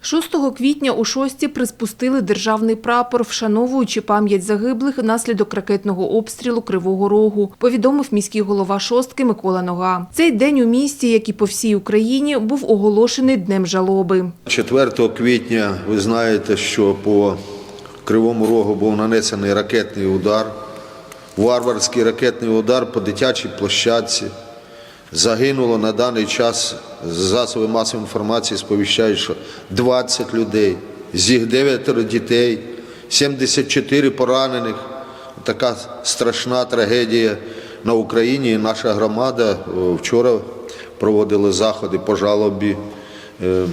6 квітня у шості приспустили державний прапор, вшановуючи пам'ять загиблих внаслідок ракетного обстрілу Кривого Рогу, повідомив міський голова шостки Микола Нога. Цей день у місті, як і по всій Україні, був оголошений днем жалоби. 4 квітня ви знаєте, що по Кривому Рогу був нанесений ракетний удар, варварський ракетний удар по дитячій площадці. Загинуло на даний час засоби масової інформації сповіщають, що 20 людей, з їх 9 дітей, 74 поранених. Така страшна трагедія на Україні. Наша громада вчора проводила заходи по жалобі е,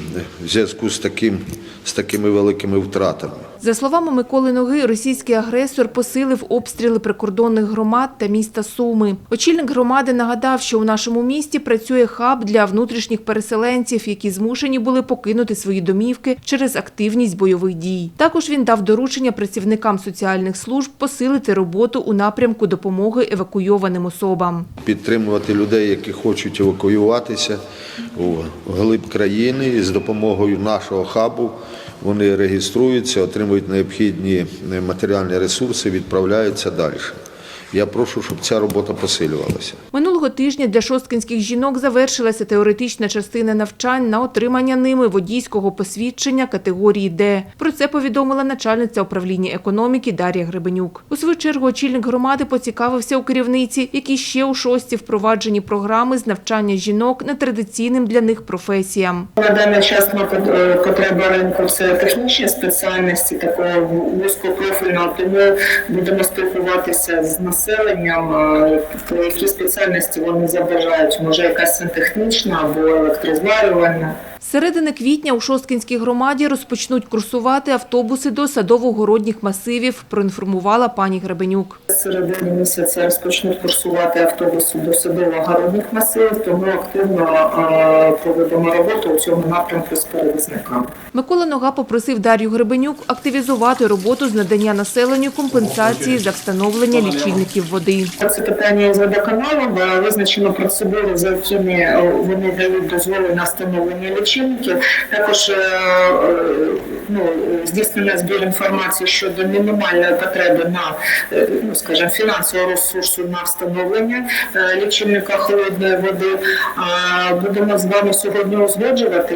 в зв'язку з, таким, з такими великими втратами. За словами Миколи Ноги, російський агресор посилив обстріли прикордонних громад та міста Суми. Очільник громади нагадав, що у нашому місті працює хаб для внутрішніх переселенців, які змушені були покинути свої домівки через активність бойових дій. Також він дав доручення працівникам соціальних служб посилити роботу у напрямку допомоги евакуйованим особам. Підтримувати людей, які хочуть евакуюватися у глиб країни і з допомогою нашого хабу. Вони реєструються, отримують необхідні матеріальні ресурси, відправляються далі. Я прошу, щоб ця робота посилювалася. Минулого тижня для шосткинських жінок завершилася теоретична частина навчань на отримання ними водійського посвідчення категорії Д. Про це повідомила начальниця управління економіки Дар'я Гребенюк. У свою чергу очільник громади поцікавився у керівниці, які ще у шості впроваджені програми з навчання жінок нетрадиційним для них професіям. На даний час ми е, потреба ринку це технічні спеціальності такого вузькопрофільного, тому будемо спілкуватися з населенням, е, по які спеціальності вони заважають, Може, якась синтехнічна або електрозварювальна. З середини квітня у Шосткинській громаді розпочнуть курсувати автобуси до садово-городніх масивів, проінформувала пані Гребенюк. З середини місяця розпочнуть курсувати автобуси до садово-городних масивів, тому активно проведемо роботу у цьому напрямку з перевізниками. Микола Нога попросив Дар'ю Гребенюк активізувати роботу з надання населенню компенсації за встановлення лічильників води. Це питання з водоканалом. Визначено процедуру, за якими е, вони дають дозволи на встановлення лічильників. Також е, е, ну, здійснення збір інформації щодо мінімальної потреби на, е, ну, скажімо, фінансового ресурсу на встановлення лічильника холодної води. Будемо з вами сьогодні узгоджувати